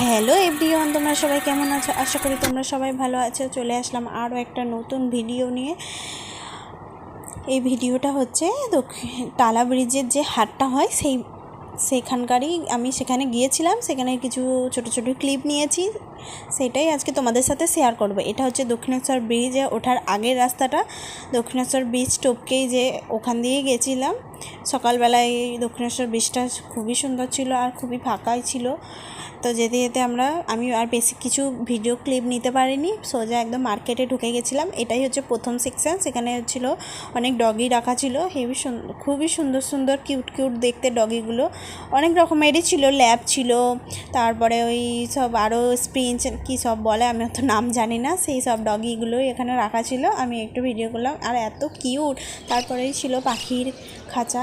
Hello everyone, তোমরা সবাই কেমন আছো? আশা করি তোমরা সবাই ভালো আছো। চলে আসলাম আরও একটা নতুন ভিডিও নিয়ে। এই ভিডিওটা হচ্ছে দক্ষিণ টালা ব্রিজের যে হাটটা হয়, সেই, সেখানকারই আমি সেখানে গিয়েছিলাম। সেখানে কিছু ছোট ছোট ক্লিপ নিয়েছি। সেটাই আজকে তোমাদের সাথে শেয়ার করব। এটা হচ্ছে দক্ষিণেশ্বর ব্রিজে ওঠার আগের রাস্তাটা। দক্ষিণেশ্বর ব্রিজ টপকেই যে ওখান দিয়ে গেছিলাম। সকালবেলায় দক্ষিণেশ্বর ব্রিজটা খুবই সুন্দর ছিল আর খুবই ফাঁকাই ছিল। তো যেতে যেতে আমরা, আমি আর বেশি কিছু ভিডিও ক্লিপ নিতে পারিনি, সোজা একদম মার্কেটে ঢুকে গেছিলাম। এটাই হচ্ছে প্রথম সেকশন সেখানে ছিল অনেক ডগি রাখা ছিল। হেভি খুবই সুন্দর সুন্দর কিউট কিউট দেখতে ডগিগুলো অনেক রকমেরই ছিল ল্যাব ছিল, তারপরে ওই সব আরও স্প্রিঞ্চ কী সব বলে আমি অত নাম জানি না, সেই সব ডগিগুলোই এখানে রাখা ছিল। আমি একটু ভিডিও করলাম, আর এত কিউট তারপরেই ছিল পাখির খাঁচা।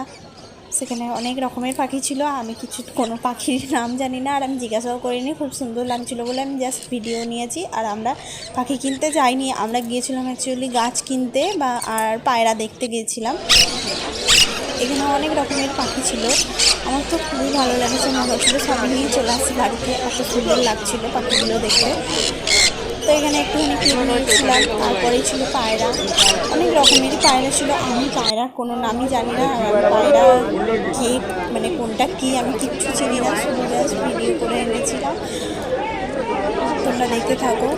সেখানে অনেক রকমের পাখি ছিল। আমি কিছু, কোনো পাখির নাম জানি না। আর আমি জিজ্ঞাসাও করিনি। খুব সুন্দর লাগছিল বলে আমি জাস্ট ভিডিও নিয়েছি। আর আমরা পাখি কিনতে যাইনি। আমরা গিয়েছিলাম অ্যাকচুয়ালি গাছ কিনতে বা, আর পায়রা দেখতে গিয়েছিলাম। এখানে অনেক রকমের পাখি ছিল। আমার তো খুবই ভালো লেগেছে। মনে হচ্ছিল সব নিয়ে চলে আসি বাড়িতে। এত সুন্দর লাগছিল পাখিগুলো দেখতে। তো এখানে একটুখানি কিনে নিয়েছিলাম তারপরেই ছিল পায়রা। অনেক রকমেরই পায়রা ছিল। আমি পায়রার কোনো নামই জানি না। পায়রা কে মানে কোনটা কী, আমি কিচ্ছু চিনি না। শুধু ভিডিও করে এনেছিলাম। তোমরা দেখতে থাকো।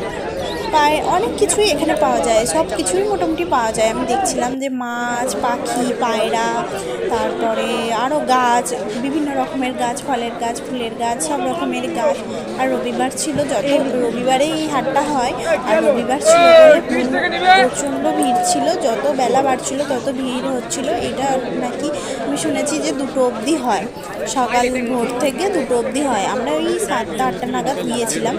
প্রায় অনেক কিছুই এখানে পাওয়া যায়। সব কিছুই মোটামুটি পাওয়া যায়। আমি দেখছিলাম যে মাছ, পাখি, পায়রা, তারপরে আরও গাছ, বিভিন্ন রকমের গাছ, ফলের গাছ, ফুলের গাছ, সব রকমের গাছ। আর রবিবার ছিল যত রবিবারে এই হাটটা হয়। আর রবিবার ছিল প্রচণ্ড ভিড় ছিল, যত বেলা বাড়ছিল তত ভিড় হচ্ছিল। এটা নাকি আমি শুনেছি যে দুটো অবধি হয়। সকাল ভোর থেকে দুটো অবধি হয়। আমরা ওই সাতটা, আটটা নাগাদ গিয়েছিলাম।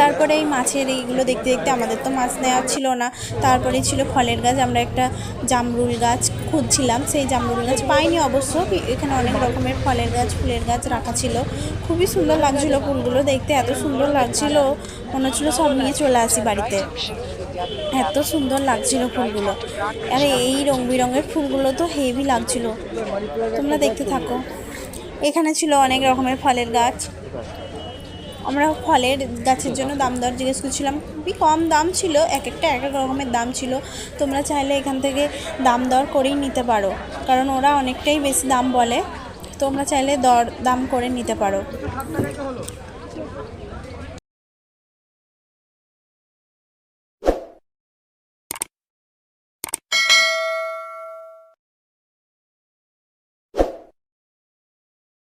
তারপরে এই মাছের এইগুলো দেখতে দেখতে আমাদের তো মাছ নেওয়া ছিল না। তারপরে ছিল ফলের গাছ। আমরা একটা জামরুল গাছ খুঁজছিলাম। সেই জামরুল গাছ পাইনি অবশ্য। এখানে অনেক রকমের ফলের গাছ, ফুলের গাছ রাখা ছিল। খুবই সুন্দর লাগছিল ফুলগুলো দেখতে। এত সুন্দর লাগছিল। মনে হচ্ছিল সব নিয়ে চলে আসি বাড়িতে। এত সুন্দর লাগছিল ফুলগুলো। আর এই রং বেরঙের ফুলগুলো তো হেভি লাগছিল। তোমরা দেখতে থাকো। এখানে ছিল অনেক রকমের ফলের গাছ। আমরা ফলের গাছের জন্য দাম দর জিজ্ঞেস করছিলাম। খুবই কম দাম ছিল, এক একটা এক এক রকমের দাম ছিল। তোমরা চাইলে এখান থেকে দাম দর করেই নিতে পারো। কারণ ওরা অনেকটাই বেশি দাম বলে। তোমরা চাইলে দর, দাম করে নিতে পারো।